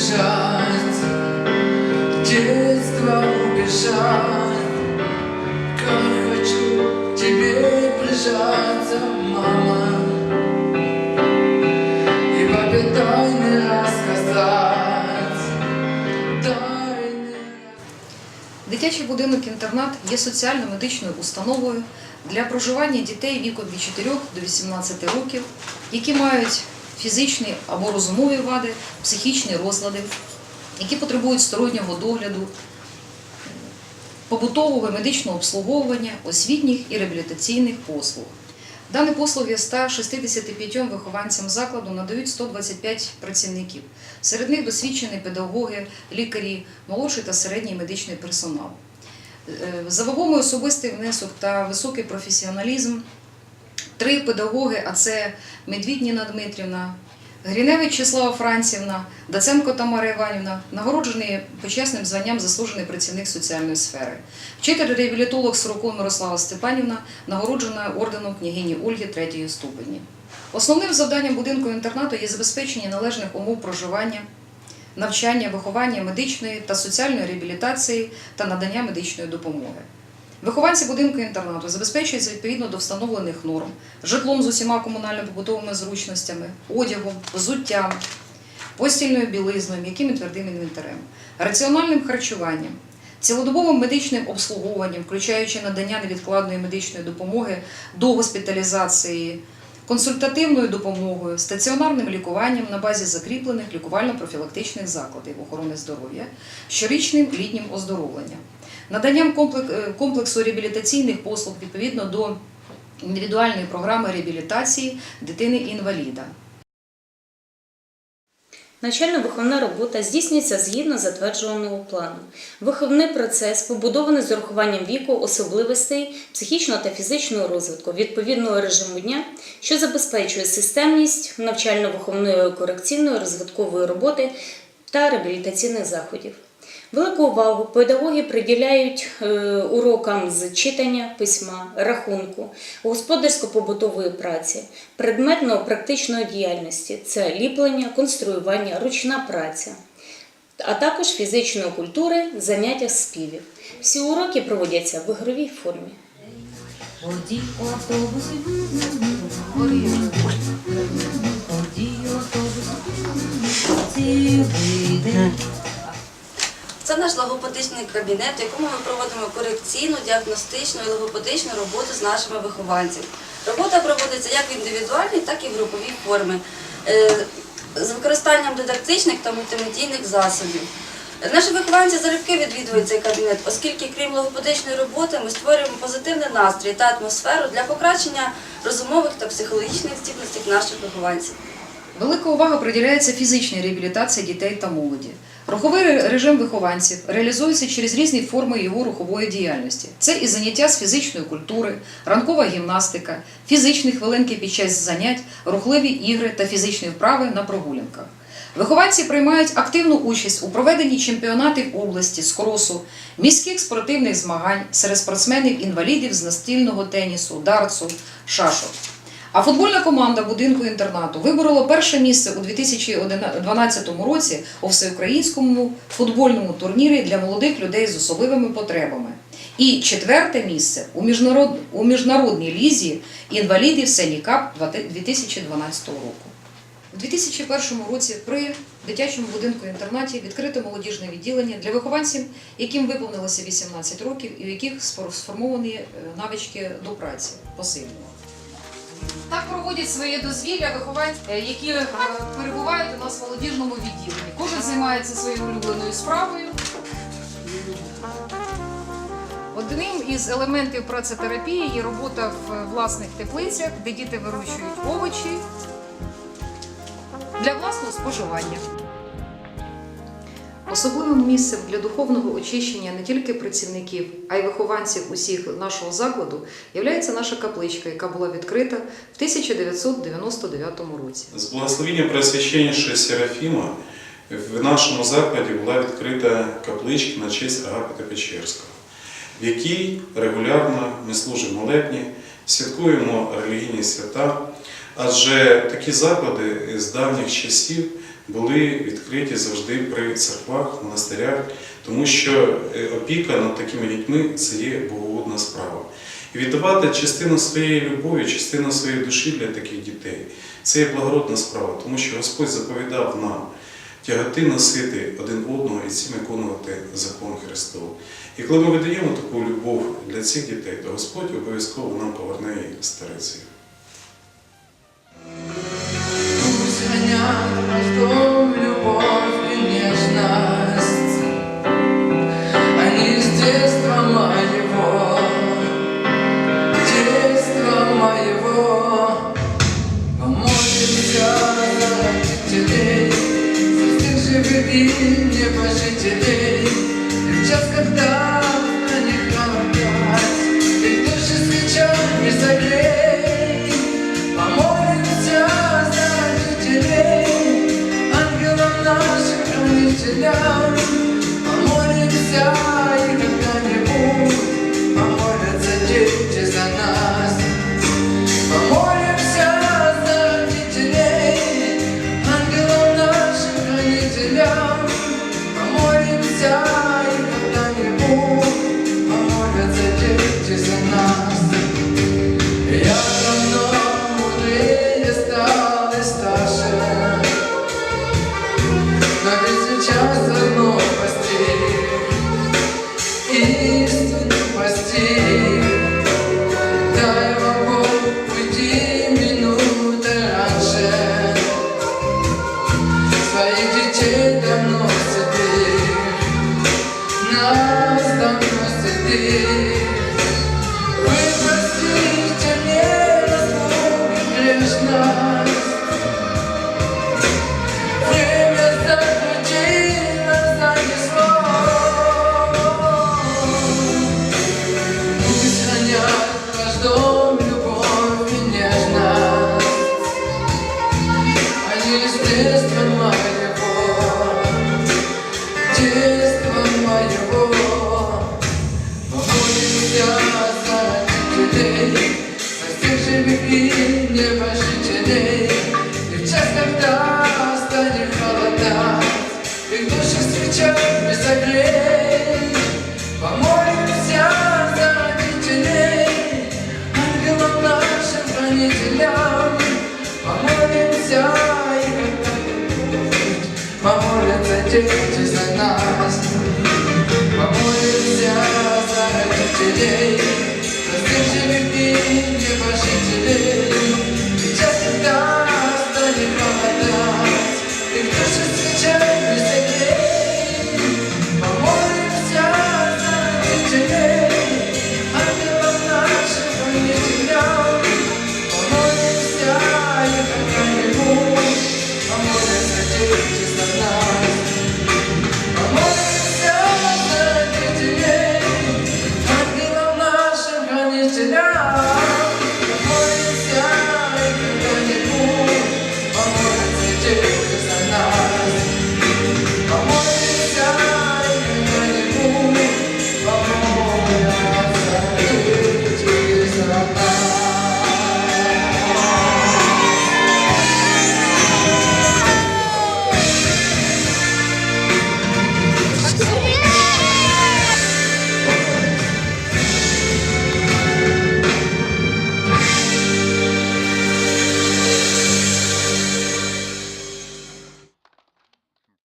бежать, детство убежать. Как хочу тебе прижаться, мама, и папе тайны рассказать, тайны Дитячий будинок-інтернат є соціально-медичною установою для проживання дітей віком від 4 до 18 років, які мають фізичні або розумові вади, психічні розлади, які потребують стороннього догляду, побутового і медичного обслуговування, освітніх і реабілітаційних послуг. Дані послуги 165 вихованцям закладу надають 125 працівників. Серед них досвідчені педагоги, лікарі, молодший та середній медичний персонал. Е, За вагомий особистий внесок та високий професіоналізм три педагоги, а це Медвідь Ніна Дмитрівна, Гріневич Числава Францівна, Даценко Тамара Іванівна, нагороджений почесним званням заслужений працівник соціальної сфери. Вчитель-реабілітолог Сороков Мирослава Степанівна, нагороджена орденом княгині Ольги третьої ступені. Основним завданням будинку інтернату є забезпечення належних умов проживання, навчання, виховання медичної та соціальної реабілітації та надання медичної допомоги. Вихованці будинку інтернату забезпечуються відповідно до встановлених норм, житлом з усіма комунально-побутовими зручностями, одягом, взуттям, постільною білизною, м'яким і твердим інвентарем, раціональним харчуванням, цілодобовим медичним обслуговуванням, включаючи надання невідкладної медичної допомоги до госпіталізації, консультативною допомогою, стаціонарним лікуванням на базі закріплених лікувально-профілактичних закладів охорони здоров'я, щорічним літнім оздоровленням, наданням е, комплексу реабілітаційних послуг відповідно до індивідуальної програми реабілітації дитини-інваліда. Навчально-виховна робота здійснюється згідно затвердженого плану. Виховний процес побудований з урахуванням віку, особливостей психічного та фізичного розвитку відповідного режиму дня, що забезпечує системність навчально-виховної корекційної розвиткової роботи та реабілітаційних заходів. Велику увагу педагоги приділяють е, урокам з читання, письма, рахунку, господарсько-побутової праці, предметно-практичної діяльності це ліплення, конструювання, ручна праця, а також фізичної культури, заняття співів. Всі уроки проводяться в ігровій формі. Водій автобус, водій автобус, цілий день. Це наш логопедичний кабінет, в якому ми проводимо корекційну, діагностичну і логопедичну роботу з нашими вихованцями. Робота проводиться як в індивідуальній, так і в груповій формі е, з використанням дидактичних та мультимедійних засобів. Наші вихованці залюбки відвідують цей кабінет, оскільки крім логопедичної роботи ми створюємо позитивний настрій та атмосферу для покращення розумових та психологічних здібностей наших вихованців. Велика увага приділяється фізичній реабілітації дітей та молоді. Руховий режим вихованців реалізується через різні форми його рухової діяльності. Це і заняття з фізичної культури, ранкова гімнастика, фізичні хвилинки під час занять, рухливі ігри та фізичні вправи на прогулянках. Вихованці приймають активну участь у проведенні чемпіонатів області з кросу, міських спортивних змагань серед спортсменів-інвалідів з настільного тенісу, дартсу, шашок. А футбольна команда будинку інтернату виборола перше місце у 2012 році у всеукраїнському футбольному турнірі для молодих людей з особливими потребами. І четверте місце у, міжнарод... у міжнародній лізі інвалідів Сенікап 2012 року. У 2001 році при дитячому будинку інтернаті відкрито молодіжне відділення для вихованців, яким виповнилося 18 років і у яких сформовані е, навички до праці посильно. Так проводять своє дозвілля вихованці, е, які е, перебувають у нас в молодіжному відділенні. Кожен займається своєю улюбленою справою. Одним із елементів працетерапії є робота в власних теплицях, де діти вирощують овочі для власного споживання. Особливим місцем для духовного очищення не тільки працівників, а й вихованців усіх нашого закладу є наша капличка, яка була відкрита в 1999 році. З благословіння Преосвященнішого Серафіма в нашому закладі була відкрита капличка на честь Агапита Печерського, в якій регулярно ми служимо молебні, святкуємо релігійні свята, адже такі заклади з давніх часів були відкриті завжди при церквах, монастирях, тому що е, опіка над такими дітьми це є богоугодна справа. І віддавати частину своєї любові, частину своєї душі для таких дітей це є благородна справа, тому що Господь заповідав нам тягати носити один одного і цим виконувати закон Христов. І коли ми видаємо таку любов для цих дітей, то Господь обов'язково нам поверне її старицею. Пусть что любовь и детства моего. За родителей, за живых и в час, когда станет холода, их души свечами согрей. Помолимся за всех живых